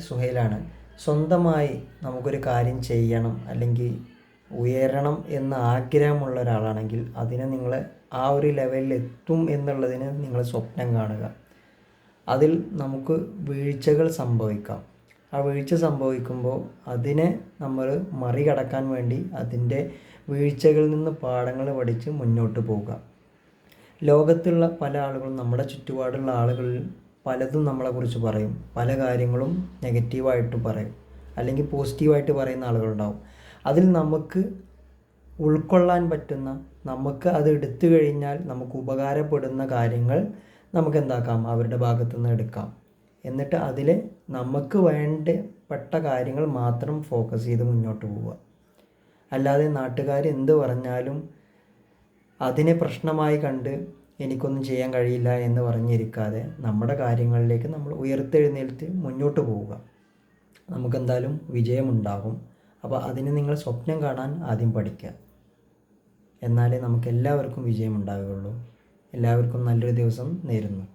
സുഹൈലാണ്. സ്വന്തമായി നമുക്കൊരു കാര്യം ചെയ്യണം അല്ലെങ്കിൽ ഉയരണം എന്ന ആഗ്രഹമുള്ള ഒരാളാണെങ്കിൽ അതിനെ നിങ്ങൾ ആ ഒരു ലെവലിൽ എത്തും എന്നുള്ളതിന് നിങ്ങൾ സ്വപ്നം കാണുക. അതിൽ നമുക്ക് വീഴ്ചകൾ സംഭവിക്കാം. ആ വീഴ്ച സംഭവിക്കുമ്പോൾ അതിനെ നമ്മൾ മറികടക്കാൻ വേണ്ടി അതിന്റെ വീഴ്ചകളിൽ നിന്ന് പാഠങ്ങൾ പഠിച്ച് മുന്നോട്ട് പോവുക. ലോകത്തുള്ള പല ആളുകളും നമ്മുടെ ചുറ്റുപാടുള്ള ആളുകളിൽ പലതും നമ്മളെക്കുറിച്ച് പറയും. പല കാര്യങ്ങളും നെഗറ്റീവായിട്ട് പറയും. അല്ലെങ്കിൽ പോസിറ്റീവായിട്ട് പറയുന്ന ആളുകളുണ്ടാവും. അതിൽ നമുക്ക് ഉൾക്കൊള്ളാൻ പറ്റുന്ന നമുക്ക് അത് എടുത്തു കഴിഞ്ഞാൽ നമുക്ക് ഉപകാരപ്പെടുന്ന കാര്യങ്ങൾ നമുക്ക് എന്താക്കാം? അവരുടെ ഭാഗത്തു നിന്ന് എടുക്കാം. എന്നിട്ട് അതിൽ നമുക്ക് വേണ്ടപ്പെട്ട കാര്യങ്ങൾ മാത്രം ഫോക്കസ് ചെയ്ത് മുന്നോട്ട് പോവുക. അല്ലാതെ നാട്ടുകാർ എന്ത് പറഞ്ഞാലും അതിനെ പ്രശ്നമായി കണ്ട് എനിക്കൊന്നും ചെയ്യാൻ കഴിയില്ല എന്ന് പറഞ്ഞിരിക്കാതെ നമ്മുടെ കാര്യങ്ങളിലേക്ക് നമ്മൾ ഉയർത്തെഴുന്നേൽത്ത് മുന്നോട്ട് പോവുക. നമുക്കെന്തായാലും വിജയമുണ്ടാകും. അപ്പോൾ അതിന് നിങ്ങൾ സ്വപ്നം കാണാൻ ആദ്യം പഠിക്കുക. എന്നാലേ നമുക്ക് എല്ലാവർക്കും വിജയമുണ്ടാവുകയുള്ളൂ. എല്ലാവർക്കും നല്ലൊരു ദിവസം നേരുന്നു.